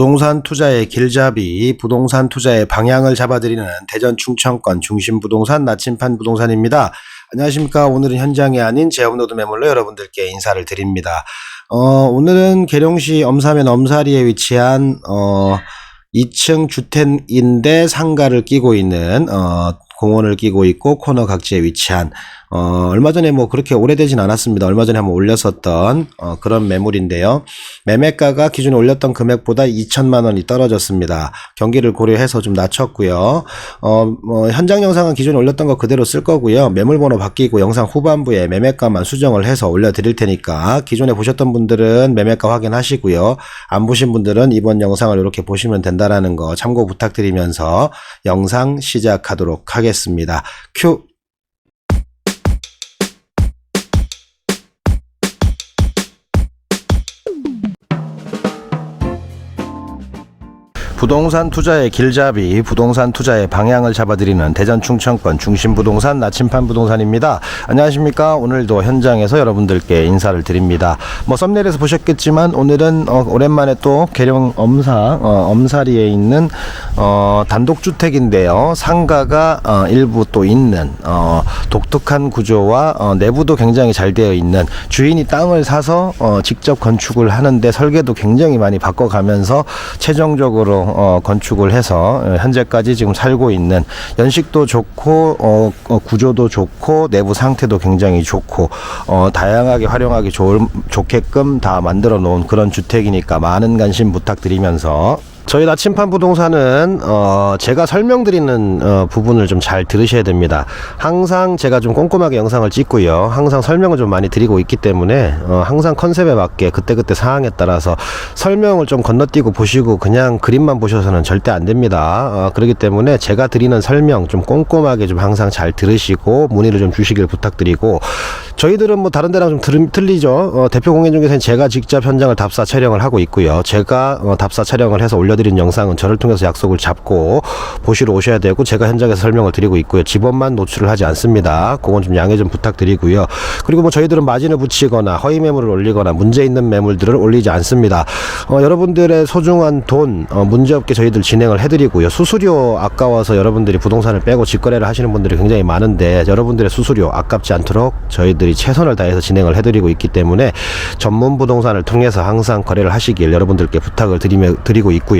부동산 투자의 길잡이, 부동산 투자의 방향을 잡아드리는 대전 충청권 중심 부동산 나침판 부동산입니다. 안녕하십니까. 오늘은 현장이 아닌 제업노드 매물로 여러분들께 인사를 드립니다. 어, 오늘은 계룡시 엄사면 엄사리에 위치한, 어, 2층 주택인데 상가를 끼고 있는, 어, 공원을 끼고 있고 코너 각지에 위치한 어, 얼마 전에 뭐 그렇게 오래되진 않았습니다. 얼마 전에 한번 올렸었던 어, 그런 매물인데요. 매매가가 기존에 올렸던 금액보다 2천만 원이 떨어졌습니다. 경기를 고려해서 좀 낮췄고요. 어, 뭐 현장 영상은 기존에 올렸던 거 그대로 쓸 거고요. 매물번호 바뀌고 영상 후반부에 매매가만 수정을 해서 올려드릴 테니까 기존에 보셨던 분들은 매매가 확인하시고요. 안 보신 분들은 이번 영상을 이렇게 보시면 된다라는 거 참고 부탁드리면서 영상 시작하도록 하겠습니다. 큐 부동산 투자의 길잡이, 부동산 투자의 방향을 잡아드리는 대전 충청권 중심 부동산 나침판 부동산입니다. 안녕하십니까. 오늘도 현장에서 여러분들께 인사를 드립니다. 뭐 썸네일에서 보셨겠지만 오늘은 어, 오랜만에 또 계룡 엄사, 어, 엄사리에 있는 어, 단독주택인데요. 상가가 어, 일부 또 있는 어, 독특한 구조와 어, 내부도 굉장히 잘 되어 있는 주인이 땅을 사서 어, 직접 건축을 하는데 설계도 굉장히 많이 바꿔가면서 최종적으로 어, 건축을 해서 어, 현재까지 지금 살고 있는 연식도 좋고 어, 어, 구조도 좋고 내부 상태도 굉장히 좋고 어, 다양하게 활용하기 좋을, 좋게끔 다 만들어 놓은 그런 주택이니까 많은 관심 부탁드리면서 저희 나침판 부동산은 어 제가 설명드리는 어 부분을 좀 잘 들으셔야 됩니다. 항상 제가 좀 꼼꼼하게 영상을 찍고요. 항상 설명을 좀 많이 드리고 있기 때문에 어 항상 컨셉에 맞게 그때그때 상황에 따라서 설명을 좀 건너뛰고 보시고 그냥 그림만 보셔서는 절대 안 됩니다. 어 그렇기 때문에 제가 드리는 설명 좀 꼼꼼하게 좀 항상 잘 들으시고 문의를 좀 주시길 부탁드리고 저희들은 뭐 다른 데랑 좀 들, 틀리죠. 어 대표 공연 중에서는 제가 직접 현장을 답사 촬영을 하고 있고요. 제가 어 답사 촬영을 해서 올려 드린 영상은 저를 통해서 약속을 잡고 보시러 오셔야 되고 제가 현장에서 설명을 드리고 있고요. 집원만 노출을 하지 않습니다. 그건 좀 양해 좀 부탁드리고요. 그리고 뭐 저희들은 마진을 붙이거나 허위 매물을 올리거나 문제 있는 매물들을 올리지 않습니다. 어, 여러분들의 소중한 돈 어, 문제 없게 저희들 진행을 해드리고요. 수수료 아까워서 여러분들이 부동산을 빼고 직거래를 하시는 분들이 굉장히 많은데 여러분들의 수수료 아깝지 않도록 저희들이 최선을 다해서 진행을 해드리고 있기 때문에 전문 부동산을 통해서 항상 거래를 하시길 여러분들께 부탁을 드리며, 드리고 있고요.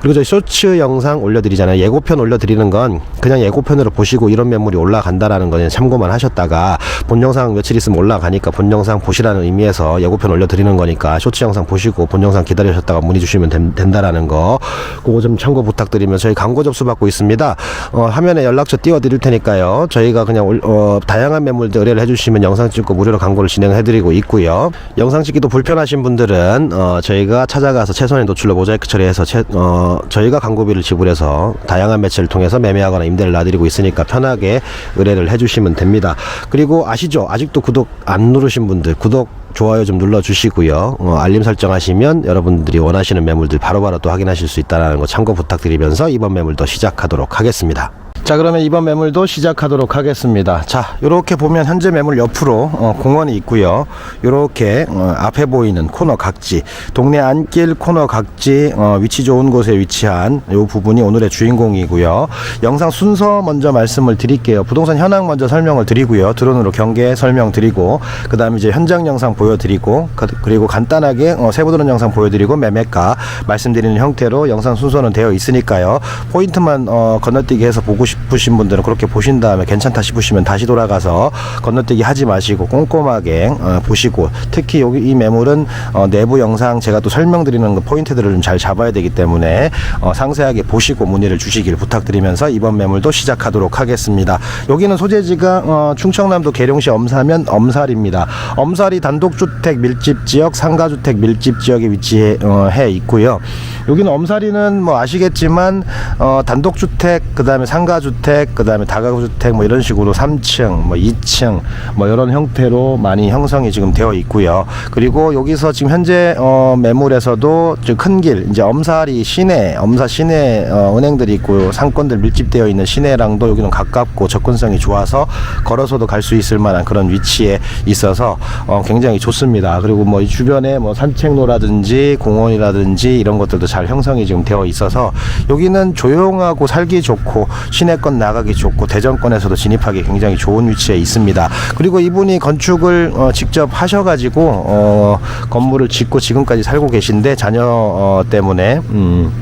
그리고 저희 쇼츠 영상 올려드리잖아요. 예고편 올려드리는 건 그냥 예고편으로 보시고 이런 매물이 올라간다라는 거는 참고만 하셨다가 본 영상 며칠 있으면 올라가니까 본 영상 보시라는 의미에서 예고편 올려드리는 거니까 쇼츠 영상 보시고 본 영상 기다리셨다가 문의 주시면 된, 된다라는 거 그거 좀 참고 부탁드리면 저희 광고 접수 받고 있습니다. 어, 화면에 연락처 띄워드릴 테니까요. 저희가 그냥 올- 어, 다양한 매물들 의뢰를 해주시면 영상 찍고 무료로 광고를 진행해드리고 있고요. 영상 찍기도 불편하신 분들은 어, 저희가 찾아가서 최선의 노출로 모자이크 처리해서 최, 어, 저희가 광고비를 지불해서 다양한 매체를 통해서 매매하거나 임대를 놔드리고 있으니까 편하게 의뢰를 해주시면 됩니다. 그리고 아시죠? 아직도 구독 안 누르신 분들 구독 좋아요 좀 눌러주시고요. 어, 알림 설정하시면 여러분들이 원하시는 매물들 바로바로 또 확인하실 수 있다는 거 참고 부탁드리면서 이번 매물도 시작하도록 하겠습니다. 자 그러면 이번 매물도 시작하도록 하겠습니다. 자 요렇게 보면 현재 매물 옆으로 어, 공원이 있고요. 요렇게 어, 앞에 보이는 코너 각지 동네 안길 코너 각지 어, 위치 좋은 곳에 위치한 요 부분이 오늘의 주인공이고요. 영상 순서 먼저 말씀을 드릴게요. 부동산 현황 먼저 설명을 드리고요. 드론으로 경계 설명 드리고 그 다음에 이제 현장 영상 보여드리고 그- 그리고 간단하게 어, 세부 드론 영상 보여드리고 매매가 말씀드리는 형태로 영상 순서는 되어 있으니까요. 포인트만 어, 건너뛰기 해서 보고 싶 으신 분들은 그렇게 보신 다음에 괜찮다 싶으시면 다시 돌아가서 건너뛰기 하지 마시고 꼼꼼하게 어, 보시고 특히 여기 이 매물은 어, 내부 영상 제가 또 설명드리는 그 포인트들을 좀 잘 잡아야 되기 때문에 어, 상세하게 보시고 문의를 주시길 부탁드리면서 이번 매물도 시작하도록 하겠습니다. 여기는 소재지가 어, 충청남도 계룡시 엄사면 엄살입니다. 엄살이 단독주택 밀집 지역, 상가주택 밀집 지역에 위치해 어, 해 있고요. 여기는 엄살이는 뭐 아시겠지만 어, 단독주택 그다음에 상가주 택 그다음에 다가구 주택 뭐 이런 식으로 3층 뭐 2층 뭐 이런 형태로 많이 형성이 지금 되어 있고요. 그리고 여기서 지금 현재 어, 매물에서도 큰길 이제 엄사리 시내 엄사 시내 어, 은행들이 있고 상권들 밀집되어 있는 시내랑도 여기는 가깝고 접근성이 좋아서 걸어서도 갈 수 있을 만한 그런 위치에 있어서 어, 굉장히 좋습니다. 그리고 뭐 이 주변에 뭐 산책로라든지 공원이라든지 이런 것들도 잘잘 형성이 지금 되어 있어서 여기는 조용하고 살기 좋고 시내 시내권 나가기 좋고 대전권에서도 진입하기 굉장히 좋은 위치에 있습니다. 그리고 이분이 건축을 어, 직접 하셔가지고 어, 건물을 짓고 지금까지 살고 계신데 자녀 어, 때문에 음.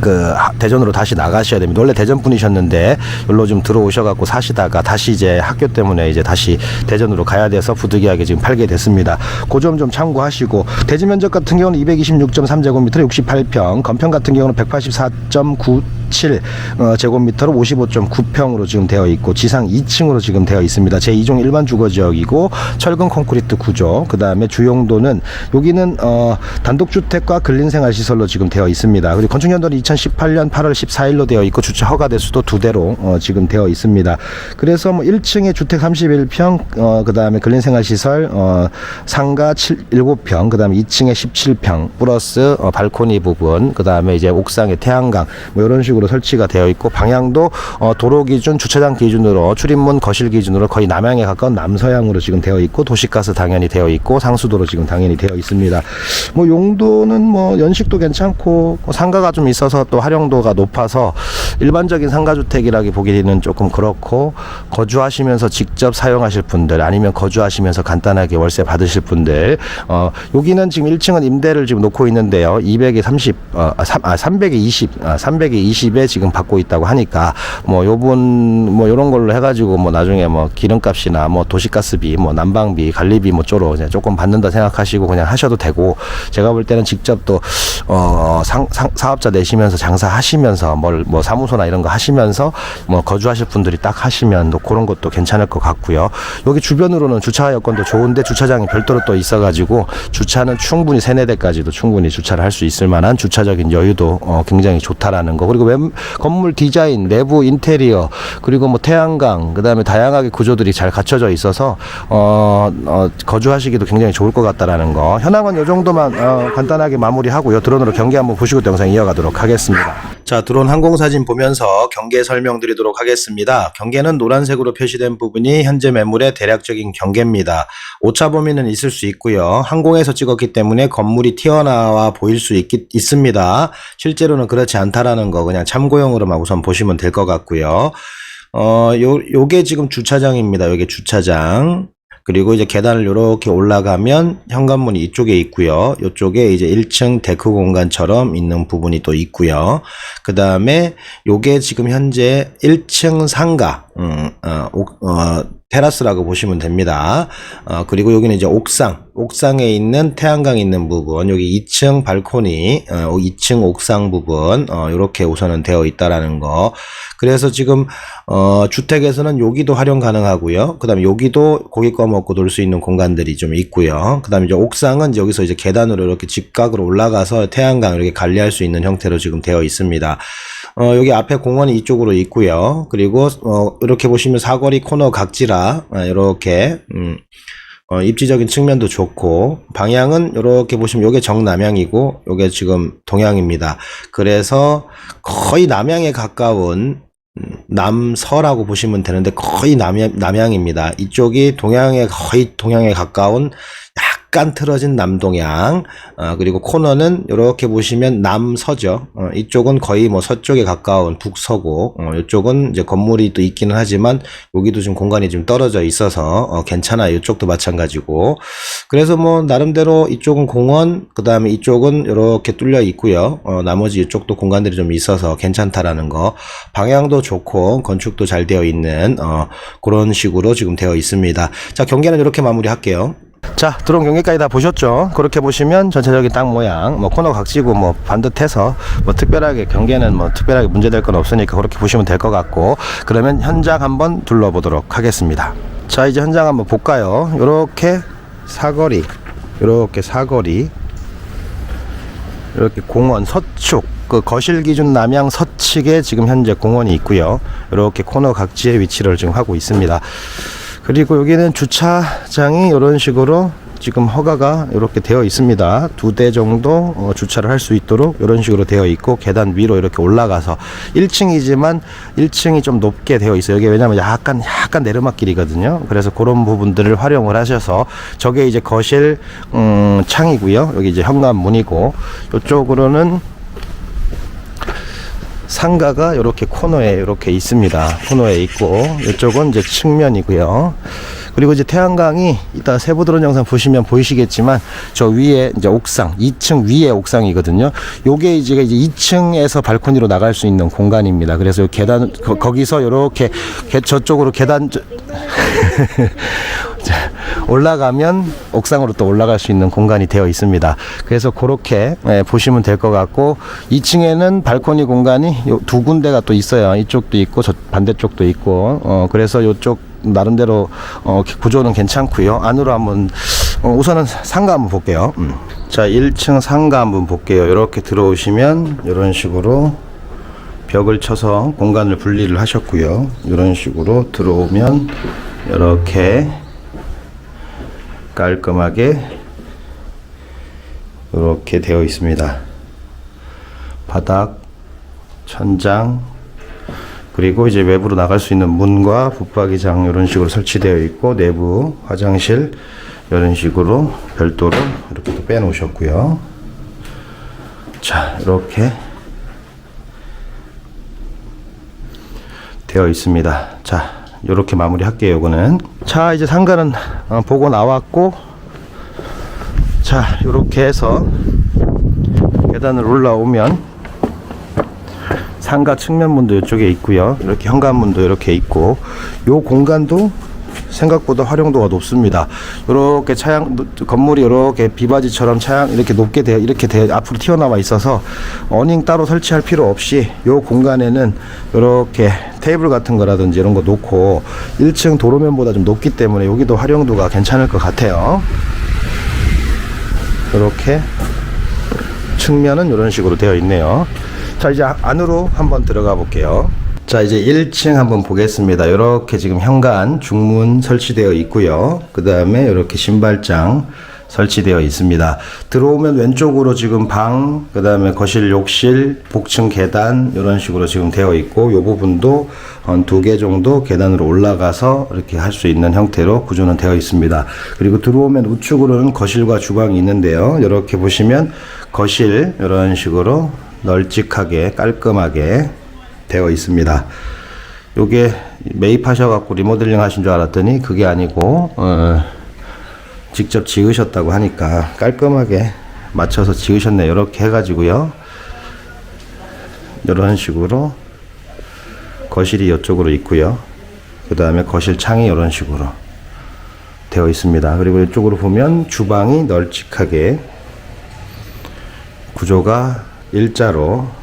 그 대전으로 다시 나가셔야 됩니다. 원래 대전 분이셨는데 여기로 좀 들어오셔갖고 사시다가 다시 이제 학교 때문에 이제 다시 대전으로 가야 돼서 부득이하게 지금 팔게 됐습니다. 그 점 좀 참고하시고 대지 면적 같은 경우는 226.3제곱미터 68평, 건평 같은 경우는 184.9 7 어, 제곱미터로 55.9평으로 지금 되어 있고 지상 2층으로 지금 되어 있습니다. 제2종 일반 주거 지역이고 철근 콘크리트 구조 그다음에 주용도는 여기는 어, 단독주택과 근린생활시설로 지금 되어 있습니다. 그리고 건축년도는 2018년 8월 14일로 되어 있고 주차 허가 대수도 두 대로 어, 지금 되어 있습니다. 그래서 뭐 1층에 주택 31평 어, 그다음에 근린생활시설 어, 상가 7, 7평 그다음에 2층에 17평 플러스 어, 발코니 부분 그다음에 이제 옥상에 태양광 뭐 이런 식으로 설치가 되어 있고 방향도 어, 도로 기준, 주차장 기준으로 출입문, 거실 기준으로 거의 남향에 가까운 남서향으로 지금 되어 있고 도시가스 당연히 되어 있고 상수도로 지금 당연히 되어 있습니다. 뭐 용도는 뭐 연식도 괜찮고 뭐 상가가 좀 있어서 또 활용도가 높아서 일반적인 상가주택이라기 보기에는 조금 그렇고 거주하시면서 직접 사용하실 분들 아니면 거주하시면서 간단하게 월세 받으실 분들 어 여기는 지금 1층은 임대를 지금 놓고 있는데요. 200에 30, 어, 아, 3, 아, 300에 20, 아, 300에 20에 지금 받고 있다고 하니까 뭐 요분 뭐 요런 걸로 해가지고 뭐 나중에 뭐 기름값이나 뭐 도시가스비, 뭐 난방비, 관리비 뭐 쪼로 이제 조금 받는다 생각하시고 그냥 하셔도 되고 제가 볼 때는 직접 또 어, 상, 상, 사업자 내시면서 장사하시면서 뭘 뭐 사무소나 이런 거 하시면서 뭐 거주하실 분들이 딱 하시면 또 그런 것도 괜찮을 것 같고요. 여기 주변으로는 주차 여건도 좋은데 주차장이 별도로 또 있어가지고 주차는 충분히 세네 대까지도 충분히 주차를 할 수 있을 만한 주차적인 여유도 어, 굉장히 좋다라는 거. 그리고 웬, 건물 디자인, 내부 인테리어 그리고 뭐 태양광 그다음에 다양하게 구조들이 잘 갖춰져 있어서 어, 어, 거주하시기도 굉장히 좋을 것 같다라는 거. 현황은 이 정도만 어, 간단하게 마무리하고요. 드론으로 경계 한번 보시고 또 영상 이어가도록 하겠습니다. 자, 드론 항공 사진 보면서 경계 설명드리도록 하겠습니다. 경계는 노란색으로 표시된 부분이 현재 매물의 대략적인 경계입니다. 오차 범위는 있을 수 있고요. 항공에서 찍었기 때문에 건물이 튀어나와 보일 수 있기, 있습니다. 실제로는 그렇지 않다라는 거 그냥 참고용으로만 우선 보시면 될 것 같고요. 어, 요, 요게 지금 주차장입니다. 요게 주차장. 그리고 이제 계단을 이렇게 올라가면 현관문이 이쪽에 있고요. 이쪽에 이제 1층 데크 공간처럼 있는 부분이 또 있고요. 그 다음에 요게 지금 현재 1층 상가, 음, 어, 옥- 어, 테라스라고 보시면 됩니다. 어, 그리고 여기는 이제 옥상, 옥상에 있는 태양광 있는 부분, 여기 2층 발코니, 어, 2층 옥상 부분, 어, 이렇게 우선은 되어 있다라는 거. 그래서 지금 어, 주택에서는 여기도 활용 가능하고요. 그다음에 여기도 고기 꺼 먹고 놀 수 있는 공간들이 좀 있고요. 그다음에 이제 옥상은 이제 여기서 이제 계단으로 이렇게 직각으로 올라가서 태양광 이렇게 관리할 수 있는 형태로 지금 되어 있습니다. 어, 여기 앞에 공원이 이쪽으로 있고요. 그리고 어, 이렇게 보시면 사거리 코너 각지라 아, 이렇게 음, 어, 입지적인 측면도 좋고 방향은 이렇게 보시면 요게 정남향이고 요게 지금 동향입니다. 그래서 거의 남향에 가까운 음, 남서라고 보시면 되는데 거의 남향, 남향입니다. 이쪽이 동향에 거의 동향에 가까운 약간 틀어진 남동향 어, 그리고 코너는 이렇게 보시면 남서죠. 어, 이쪽은 거의 뭐 서쪽에 가까운 북서고 어, 이쪽은 이제 건물이 또 있기는 하지만 여기도 좀 공간이 좀 떨어져 있어서 어, 괜찮아요. 이쪽도 마찬가지고 그래서 뭐 나름대로 이쪽은 공원 그 다음에 이쪽은 이렇게 뚫려 있고요. 어, 나머지 이쪽도 공간들이 좀 있어서 괜찮다라는 거 방향도 좋고 건축도 잘 되어 있는 어, 그런 식으로 지금 되어 있습니다. 자 경계는 이렇게 마무리할게요. 자, 드론 경기까지 다 보셨죠? 그렇게 보시면 전체적인 땅 모양, 뭐 코너 각지고 뭐 반듯해서 뭐 특별하게 경계는 뭐 특별하게 문제될 건 없으니까 그렇게 보시면 될 것 같고 그러면 현장 한번 둘러보도록 하겠습니다. 자, 이제 현장 한번 볼까요? 요렇게 사거리, 요렇게 사거리, 이렇게 공원 서축 그 거실 기준 남향 서측에 지금 현재 공원이 있고요. 이렇게 코너 각지에 위치를 지금 하고 있습니다. 그리고 여기는 주차장이 이런 식으로 지금 허가가 이렇게 되어 있습니다. 두 대 정도 어, 주차를 할 수 있도록 이런 식으로 되어 있고 계단 위로 이렇게 올라가서 1층이지만 1층이 좀 높게 되어 있어요. 이게 왜냐면 약간 약간 내리막길이거든요. 그래서 그런 부분들을 활용을 하셔서 저게 이제 거실 음, 창이고요. 여기 이제 현관문이고 이쪽으로는 상가가 이렇게 코너에 이렇게 있습니다. 코너에 있고 이쪽은 이제 측면이고요. 그리고 이제 태양광이 이따 세부 드론 영상 보시면 보이시겠지만 저 위에 이제 옥상 2층 위에 옥상이거든요. 요게 이제 이제 2층에서 발코니로 나갈 수 있는 공간입니다. 그래서 요 계단 거, 거기서 이렇게 저쪽으로 계단 저- 자, 올라가면 옥상으로 또 올라갈 수 있는 공간이 되어 있습니다. 그래서 그렇게 예, 보시면 될 것 같고 2층에는 발코니 공간이 요두 군데가 또 있어요. 이쪽도 있고 저 반대쪽도 있고 어, 그래서 이쪽 나름대로 어, 구조는 괜찮고요. 안으로 한번 어, 우선은 상가 한번 볼게요. 음. 자 1층 상가 한번 볼게요. 이렇게 들어오시면 이런 식으로 벽을 쳐서 공간을 분리를 하셨고요. 이런 식으로 들어오면 이렇게 깔끔하게 이렇게 되어 있습니다. 바닥, 천장, 그리고 이제 외부로 나갈 수 있는 문과 붙박이장 이런 식으로 설치되어 있고 내부 화장실 이런 식으로 별도로 이렇게 또 빼놓으셨고요. 자, 이렇게 되어 있습니다. 자, 이렇게 마무리 할게요. 이거는 자 이제 상가는 어, 보고 나왔고 자 이렇게 해서 계단을 올라오면 상가 측면문도 이쪽에 있고요. 이렇게 현관문도 이렇게 있고 요 공간도 생각보다 활용도가 높습니다. 이렇게 차양 건물이 이렇게 비바지처럼 차양 이렇게 높게 돼 이렇게 돼 앞으로 튀어나와 있어서 어닝 따로 설치할 필요 없이 요 공간에는 이렇게 테이블 같은 거라든지 이런 거 놓고 1층 도로면보다 좀 높기 때문에 여기도 활용도가 괜찮을 것 같아요. 이렇게 측면은 이런 식으로 되어 있네요. 자, 이제 안으로 한번 들어가 볼게요. 자, 이제 1층 한번 보겠습니다. 이렇게 지금 현관 중문 설치되어 있고요. 그 다음에 이렇게 신발장 설치되어 있습니다. 들어오면 왼쪽으로 지금 방, 그 다음에 거실, 욕실, 복층 계단 이런 식으로 지금 되어 있고 이 부분도 한 두 개 정도 계단으로 올라가서 이렇게 할 수 있는 형태로 구조는 되어 있습니다. 그리고 들어오면 우측으로는 거실과 주방이 있는데요. 이렇게 보시면 거실 이런 식으로 널찍하게 깔끔하게 되어 있습니다. 요게 매입하셔갖고 리모델링 하신 줄 알았더니 그게 아니고 어, 직접 지으셨다고 하니까 깔끔하게 맞춰서 지으셨네. 이렇게 해가지고요. 이런 식으로 거실이 이쪽으로 있고요. 그 다음에 거실 창이 이런 식으로 되어 있습니다. 그리고 이쪽으로 보면 주방이 널찍하게 구조가 일자로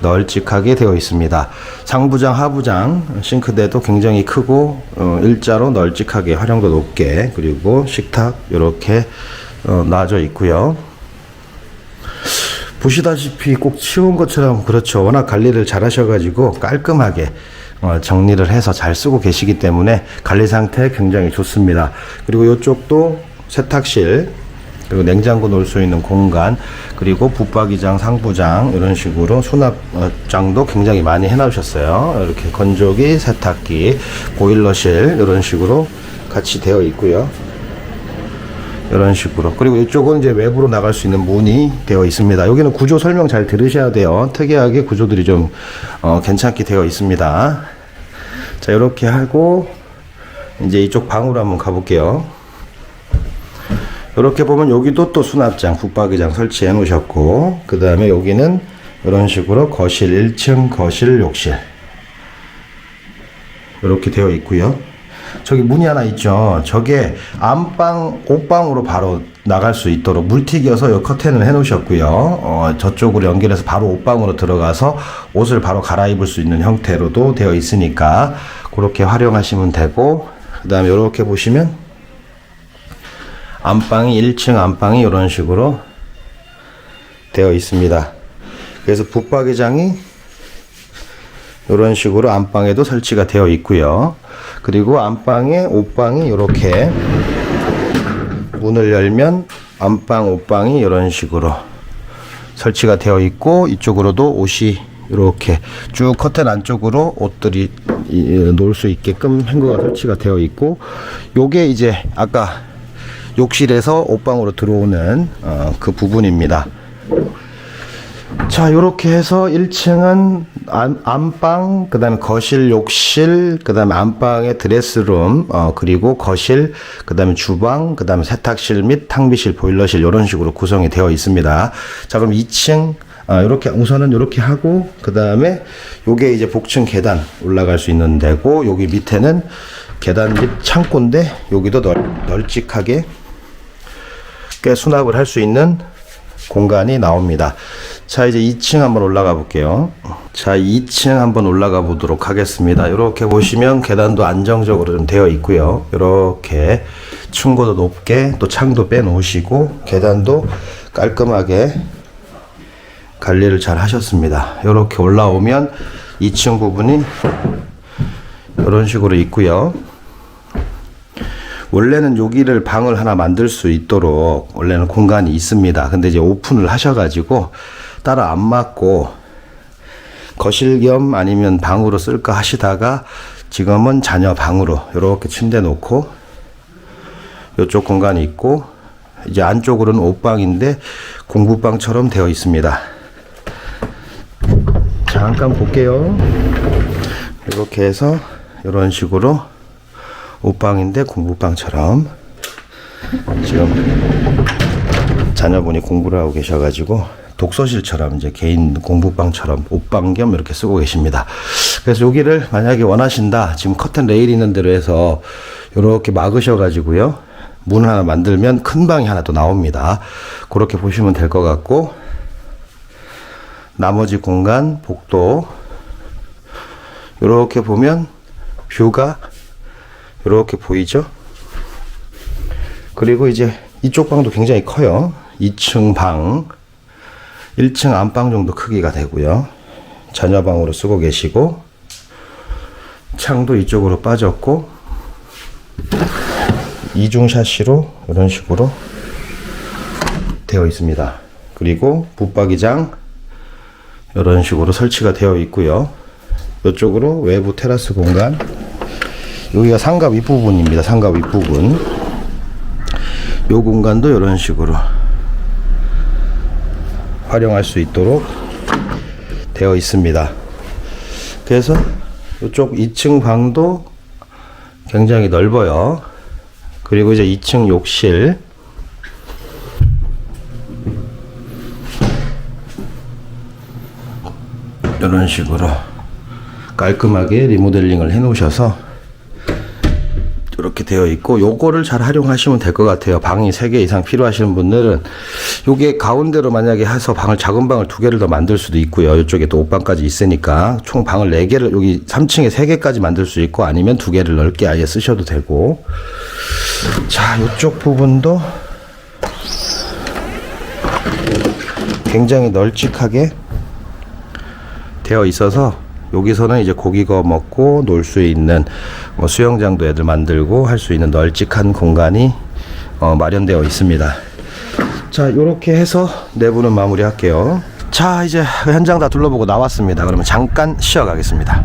널찍하게 되어 있습니다. 상부장, 하부장, 싱크대도 굉장히 크고 어, 일자로 널찍하게 활용도 높게 그리고 식탁 이렇게 어, 놔져 있고요. 보시다시피 꼭 치운 것처럼 그렇죠. 워낙 관리를 잘 하셔가지고 깔끔하게 어, 정리를 해서 잘 쓰고 계시기 때문에 관리 상태 굉장히 좋습니다. 그리고 이쪽도 세탁실 그리고 냉장고 놓을 수 있는 공간 그리고 붙박이장 상부장 이런 식으로 수납장도 굉장히 많이 해놓으셨어요. 이렇게 건조기 세탁기 보일러실 이런 식으로 같이 되어 있고요. 이런 식으로. 그리고 이쪽은 이제 외부로 나갈 수 있는 문이 되어 있습니다. 여기는 구조 설명 잘 들으셔야 돼요. 특이하게 구조들이 좀 어, 괜찮게 되어 있습니다. 자 이렇게 하고 이제 이쪽 방으로 한번 가볼게요 이렇게 보면 여기도 또 수납장, 붙박이장 설치해 놓으셨고, 그 다음에 여기는 이런 식으로 거실 1층, 거실, 욕실. 이렇게 되어 있고요. 저기 문이 하나 있죠. 저게 안방, 옷방으로 바로 나갈 수 있도록 물튀겨서 요 커튼을 해 놓으셨고요. 어, 저쪽으로 연결해서 바로 옷방으로 들어가서 옷을 바로 갈아입을 수 있는 형태로도 되어 있으니까 그렇게 활용하시면 되고, 그 다음에 이렇게 보시면 안방이 1층 안방이 이런 식으로 되어 있습니다. 그래서 붙박이장이 이런 식으로 안방에도 설치가 되어 있고요. 그리고 안방에 옷방이 이렇게 문을 열면 안방 옷방이 이런 식으로 설치가 되어 있고 이쪽으로도 옷이 이렇게 쭉 커튼 안쪽으로 옷들이 이- 놓을 수 있게끔 행거가 설치가 되어 있고 요게 이제 아까 욕실에서 옷방으로 들어오는 어, 그 부분입니다. 자, 이렇게 해서 1층은 안, 안방, 그 다음에 거실, 욕실, 그 다음에 안방에 드레스룸, 어, 그리고 거실, 그 다음에 주방, 그 다음에 세탁실 및 탕비실, 보일러실, 이런 식으로 구성이 되어 있습니다. 자, 그럼 2층, 아, 요렇게, 우선은 요렇게 하고, 그 다음에 요게 이제 복층 계단 올라갈 수 있는 데고, 여기 밑에는 계단 및 창고인데, 여기도 널, 널찍하게 꽤 수납을 할 수 있는 공간이 나옵니다. 자, 이제 2층 한번 올라가 볼게요. 자, 2층 한번 올라가 보도록 하겠습니다. 이렇게 보시면 계단도 안정적으로 좀 되어 있고요. 이렇게 층고도 높게 또 창도 빼놓으시고 계단도 깔끔하게 관리를 잘 하셨습니다. 이렇게 올라오면 2층 부분이 이런 식으로 있고요. 원래는 여기를 방을 하나 만들 수 있도록 원래는 공간이 있습니다. 근데 이제 오픈을 하셔가지고 따로 안 맞고 거실 겸 아니면 방으로 쓸까 하시다가 지금은 자녀 방으로 이렇게 침대 놓고 이쪽 공간이 있고 이제 안쪽으로는 옷방인데 공부방처럼 되어 있습니다. 잠깐 볼게요. 이렇게 해서 이런 식으로 옷방인데 공부방처럼 지금 자녀분이 공부를 하고 계셔가지고 독서실처럼 이제 개인 공부방처럼 옷방 겸 이렇게 쓰고 계십니다. 그래서 여기를 만약에 원하신다. 지금 커튼 레일 있는 대로 해서 이렇게 막으셔가지고요. 문 하나 만들면 큰 방이 하나 또 나옵니다. 그렇게 보시면 될 것 같고 나머지 공간 복도 이렇게 보면 뷰가 이렇게 보이죠? 그리고 이제 이쪽 방도 굉장히 커요. 2층 방, 1층 안방 정도 크기가 되고요. 자녀 방으로 쓰고 계시고 창도 이쪽으로 빠졌고 이중 샤시로 이런 식으로 되어 있습니다. 그리고 붙박이장 이런 식으로 설치가 되어 있고요. 이쪽으로 외부 테라스 공간 여기가 상가 윗부분입니다. 상가 윗부분. 요 공간도 이런 식으로 활용할 수 있도록 되어 있습니다. 그래서 이쪽 2층 방도 굉장히 넓어요. 그리고 이제 2층 욕실 이런 식으로 깔끔하게 리모델링을 해 놓으셔서 이렇게 되어 있고 요거를 잘 활용하시면 될 것 같아요. 방이 3개 이상 필요하시는 분들은 요게 가운데로 만약에 해서 방을 작은 방을 두 개를 더 만들 수도 있고요. 이쪽에 또 옷방까지 있으니까 총 방을 4개를 여기 3층에 3개까지 만들 수 있고 아니면 두 개를 넓게 아예 쓰셔도 되고 자, 요쪽 부분도 굉장히 널찍하게 되어 있어서 여기서는 이제 고기 구워 먹고 놀 수 있는 뭐 수영장도 애들 만들고 할 수 있는 널찍한 공간이 어, 마련되어 있습니다. 자, 이렇게 해서 내부는 마무리할게요. 자, 이제 현장 다 둘러보고 나왔습니다. 그러면 잠깐 쉬어가겠습니다.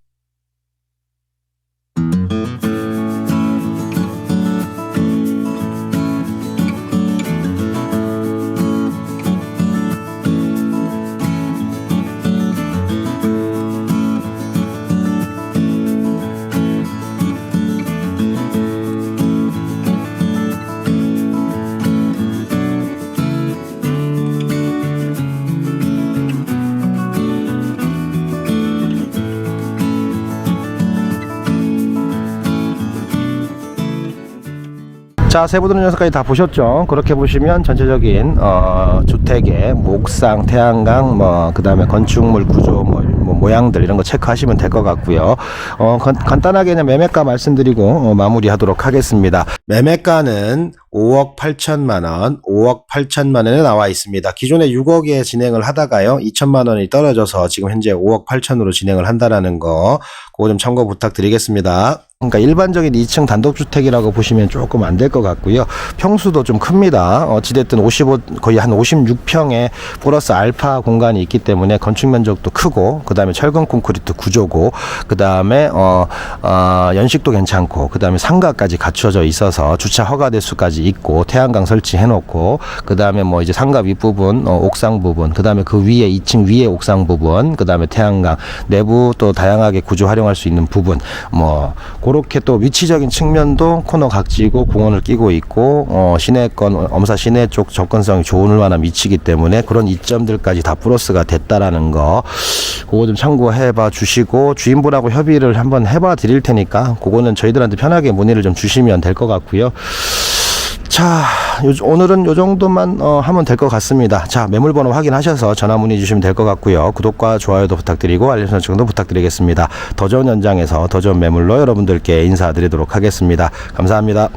자, 세부 드론 영상까지 다 보셨죠? 그렇게 보시면 전체적인 어, 주택의 목상, 태양광, 뭐 그 다음에 건축물 구조, 뭐, 뭐 모양들 이런 거 체크하시면 될 것 같고요. 어, 간, 간단하게 그냥 매매가 말씀드리고 어, 마무리하도록 하겠습니다. 매매가는 5억 8천만 원, 5억 8천만 원에 나와 있습니다. 기존에 6억에 진행을 하다가요, 2천만 원이 떨어져서 지금 현재 5억 8천으로 진행을 한다라는 거, 그거 좀 참고 부탁드리겠습니다. 그러니까 일반적인 2층 단독주택이라고 보시면 조금 안 될 것 같고요. 평수도 좀 큽니다. 어찌됐든 55, 거의 한 56평에 플러스 알파 공간이 있기 때문에 건축 면적도 크고, 그 다음에 철근 콘크리트 구조고, 그 다음에, 어, 어, 연식도 괜찮고, 그 다음에 상가까지 갖춰져 있어서 주차 허가 대수 까지 있고, 태양광 설치해 놓고, 그 다음에 뭐 이제 상가 윗부분, 어, 옥상 부분, 그 다음에 그 위에 2층 위에 옥상 부분, 그 다음에 태양광, 내부 또 다양하게 구조 활용할 수 있는 부분, 뭐, 그렇게 또 위치적인 측면도 코너 각지고 공원을 끼고 있고 어, 시내권 엄사 시내 쪽 접근성이 좋을 만한 위치이기 때문에 그런 이점들까지 다 플러스가 됐다라는 거 그거 좀 참고해 봐 주시고 주인분하고 협의를 한번 해봐 드릴 테니까 그거는 저희들한테 편하게 문의를 좀 주시면 될 것 같고요. 자, 요- 오늘은 요 정도만 어, 하면 될 것 같습니다. 자, 매물 번호 확인하셔서 전화 문의 주시면 될 것 같고요. 구독과 좋아요도 부탁드리고 알림 설정도 부탁드리겠습니다. 더 좋은 현장에서 더 좋은 매물로 여러분들께 인사드리도록 하겠습니다. 감사합니다.